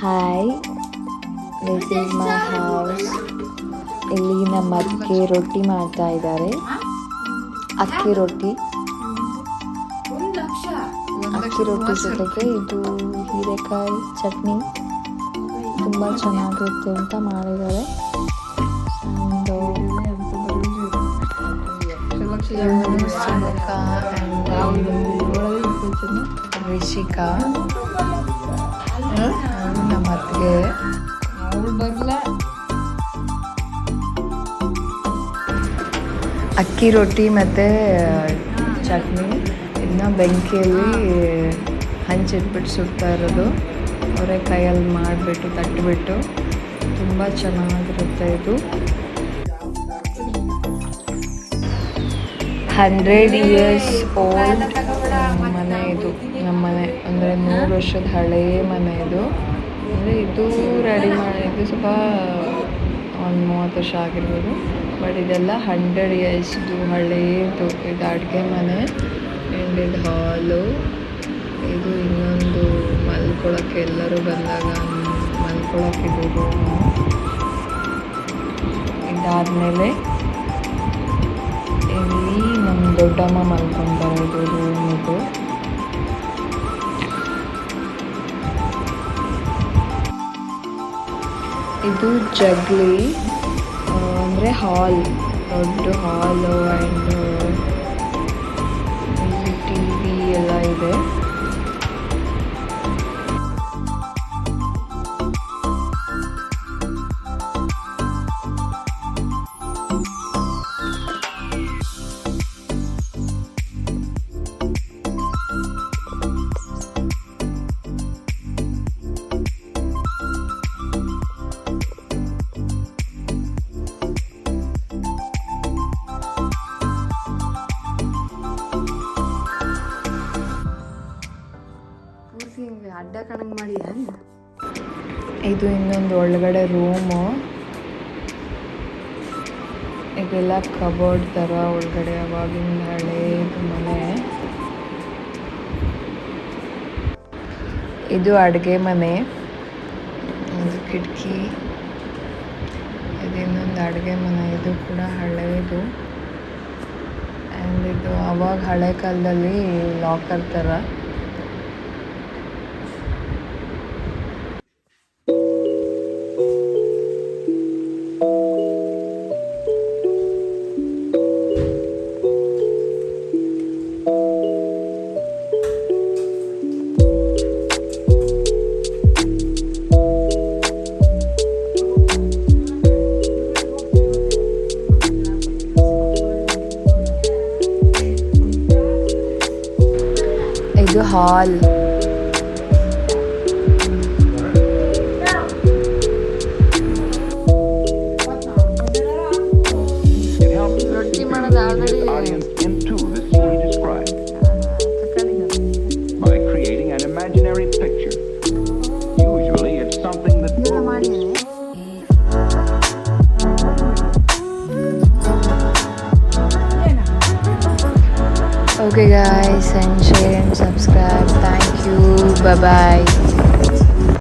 Hi this is my house ಇಲ್ಲಿ ನಮ್ಮ ಅಕ್ಕಿ ರೊಟ್ಟಿ ಮಾಡ್ತಾ ಇದ್ದಾರೆ. ಅಕ್ಕಿ ರೊಟ್ಟಿ. ಅಕ್ಕಿ ರೊಟ್ಟಿ ಜೊತೆಗೆ ಇದು ಹೀರೆಕಾಯಿ ಚಟ್ನಿ. ತುಂಬ ಚೆನ್ನಾಗಿರುತ್ತೆ ಅಂತ ಮಾಡಿದ್ದಾರೆ. ರಿಷಿಕಾ. ನಮ್ಮ ಅತ್ತಿಗೆ ಅಕ್ಕಿ ರೊಟ್ಟಿ ಮತ್ತು ಚಟ್ನಿ. ಇನ್ನು ಬೆಂಕಿಯಲ್ಲಿ ಹಂಚಿಟ್ಬಿಟ್ಟು ಸುಡ್ತಾ ಇರೋದು. ಅವರೇ ಕೈಯಲ್ಲಿ ಮಾಡಿಬಿಟ್ಟು ತಟ್ಟಿಬಿಟ್ಟು ತುಂಬ ಚೆನ್ನಾಗಿರುತ್ತೆ ಇದು. ಹಂಡ್ರೆಡ್ ಇಯರ್ಸ್ ಓಲ್ಡ್ ಇದು ನಮ್ಮ ಮನೆ, ಅಂದರೆ ನೂರು ವರ್ಷದ ಹಳೆಯ ಮನೆ ಇದು. ಅಂದರೆ ಇದು ರೆಡಿ ಮಾಡಿದ್ದು ಸ್ವಲ್ಪ ಒಂದು ಮೂವತ್ತು ವರ್ಷ ಆಗಿರ್ಬೋದು. ಬಟ್ ಇದೆಲ್ಲ ಹಂಡ್ರೆಡ್ ಇಯರ್ಸ್ದು ಹಳೆಯದು ಇದು ಅಡುಗೆ ಮನೆ. ಆ್ಯಂಡ್ ಇದು ಹಾಲು ಇದು ಇನ್ನೊಂದು ಮಲ್ಕೊಳಕ್ಕೆ ಎಲ್ಲರೂ ಬಂದಾಗ ಮಲ್ಕೊಳಕ್ಕೆ ಇದು ರೂಮು ಇದಾದಮೇಲೆ ಇಲ್ಲಿ ನಮ್ಮ ದೊಡ್ಡಮ್ಮ ಮಲ್ಕೊಂತಾರೆ ಇದು ರೂಮ್ ಇದು. ಇದು ಜಗ್ಲಿ ಅಂದರೆ ಹಾಲ್ ದೊಡ್ಡ ಹಾಲು ಆ್ಯಂಡ್ ಕಣಂಗ್ ಇದು ಇನ್ನೊಂದು ಒಳಗಡೆ ರೂಮು ಇದೆಲ್ಲ ಕಬೋರ್ಡ್ ಥರ ಒಳಗಡೆ ಅವಾಗಿನ ಹಳೇದು ಮನೆ. ಇದು ಅಡುಗೆ ಮನೆ. ಇದು ಕಿಟಕಿ. ಇದು ಇನ್ನೊಂದು ಅಡುಗೆ ಮನೆ. ಇದು ಕೂಡ ಹಳೇದು. ಆ್ಯಂಡ್ ಇದು ಅವಾಗ ಹಳೆ ಕಾಲದಲ್ಲಿ ಲಾಕರ್ ಥರ ಇದು ಹಾಲ್ Okay, guys, and share and subscribe. Thank you. Bye bye.